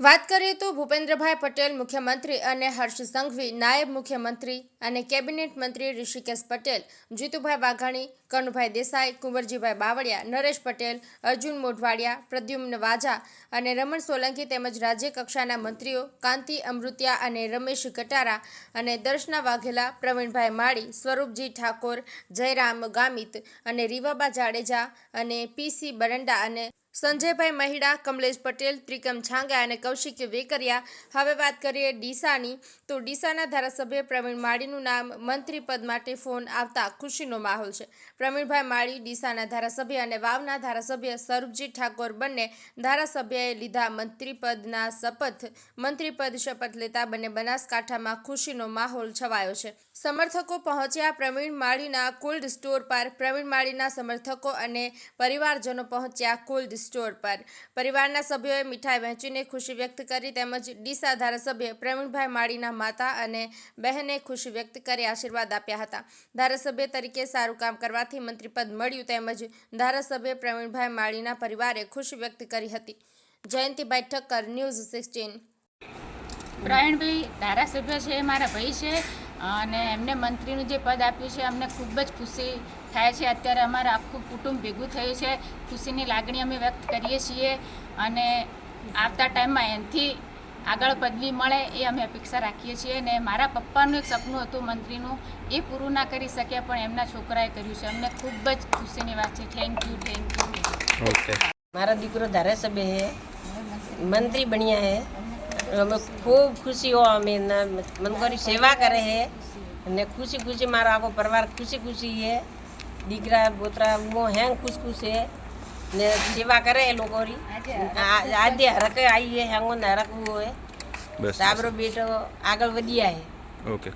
વાત કરીએ તો ભૂપેન્દ્રભાઈ પટેલ મુખ્યમંત્રી અને હર્ષ સંઘવી નાયબ મુખ્યમંત્રી અને કેબિનેટ મંત્રી ઋષિકેશ પટેલ, જીતુભાઈ વાઘાણી, કનુભાઈ દેસાઈ, કુંવરજીભાઈ બાવળિયા, નરેશ પટેલ, અર્જુન મોઢવાડિયા, પ્રદ્યુમ્ન વાજા અને રમણ સોલંકી તેમજ રાજ્ય કક્ષાના મંત્રીઓ કાંતિ અમૃતિયા અને રમેશ ગટારા અને દર્શના વાઘેલા, પ્રવીણભાઈ માળી, સ્વરૂપજી ઠાકોર, જયરામ ગામિત અને રીવાબા જાડેજા અને પીસી બરંડા અને સંજયભાઈ મહિડા, કમલેશ પટેલ ત્રિકમ છાંગા અને કૌશિક વેકરિયા. હવે વાત કરીએ ડીસાની. તો ડીસાના ધારાસભ્ય પ્રવીણ માળીનું નામ મંત્રી પદ માટે ફોન આવતા ખુશીનો માહોલ છે. પ્રવીણભાઈ માળી ડીસાના ધારાસભ્ય અને વાવના ધારાસભ્ય સ્વરૂપજી ઠાકોર બંને ધારાસભ્યએ લીધા મંત્રી પદના શપથ. મંત્રી પદ શપથ લેતા બંને બનાસકાંઠામાં ખુશીનો માહોલ છવાયો છે. સમર્થકો પહોંચ્યા પ્રવીણ માળીના કોલ્ડ સ્ટોર પર. પ્રવીણ માળીના સમર્થકો અને પરિવારજનો પહોંચ્યા કોલ્ડ સ્ટોર પર. પરિવારના સભ્યોએ મીઠાઈ વહેંચીને ખુશી વ્યક્ત કરી તેમજ ડીસા ધારાસભ્ય પ્રવીણભાઈ માળીના માતા અને બહેને ખુશી વ્યક્ત કરી આશીર્વાદ આપ્યા હતા. ધારાસભ્ય તરીકે સારું કામ કરવાથી મંત્રીપદ મળ્યું તેમજ ધારાસભ્ય પ્રવીણભાઈ માળીના પરિવારે ખુશી વ્યક્ત કરી હતી. Jayantibhai Thakkar news sixteen. Pravinbhai, ધારાસભ્ય છે, મારા ભાઈ છે. અને એમને મંત્રીનું જે પદ આપ્યું છે અમને ખૂબ જ ખુશી થાય છે. અત્યારે અમારું આખું કુટુંબ ભેગું થયું છે. ખુશીની લાગણી અમે વ્યક્ત કરીએ છીએ અને આવતા ટાઈમમાં એનાથી આગળ પદવી મળે એ અમે અપેક્ષા રાખીએ છીએ. અને મારા પપ્પાનું એક સપનું હતું મંત્રીનું એ પૂરું ના કરી શક્યા પણ એમના છોકરાએ કર્યું છે. અમને ખૂબ જ ખુશીની વાત છે. થેન્ક યુ થેન્ક યુ મારા દીકરો ધારાસભ્ય હે મંત્રી બન્યા હે અમે ખૂબ ખુશી હો અમે એના મનકોરી સેવા કરે હે. અને ખુશી ખુશી મારો આખો પરિવાર ખુશી ખુશી હે. દીકરા બોતરા બહુ હેંગ ખુશ ખુશ હે. ને સેવા કરે એ લોકોની આજે હરકે આવી હે હેંગો ને હરકવું હોય સાબરો બેટો આગળ વધ્યા હે. ઓકે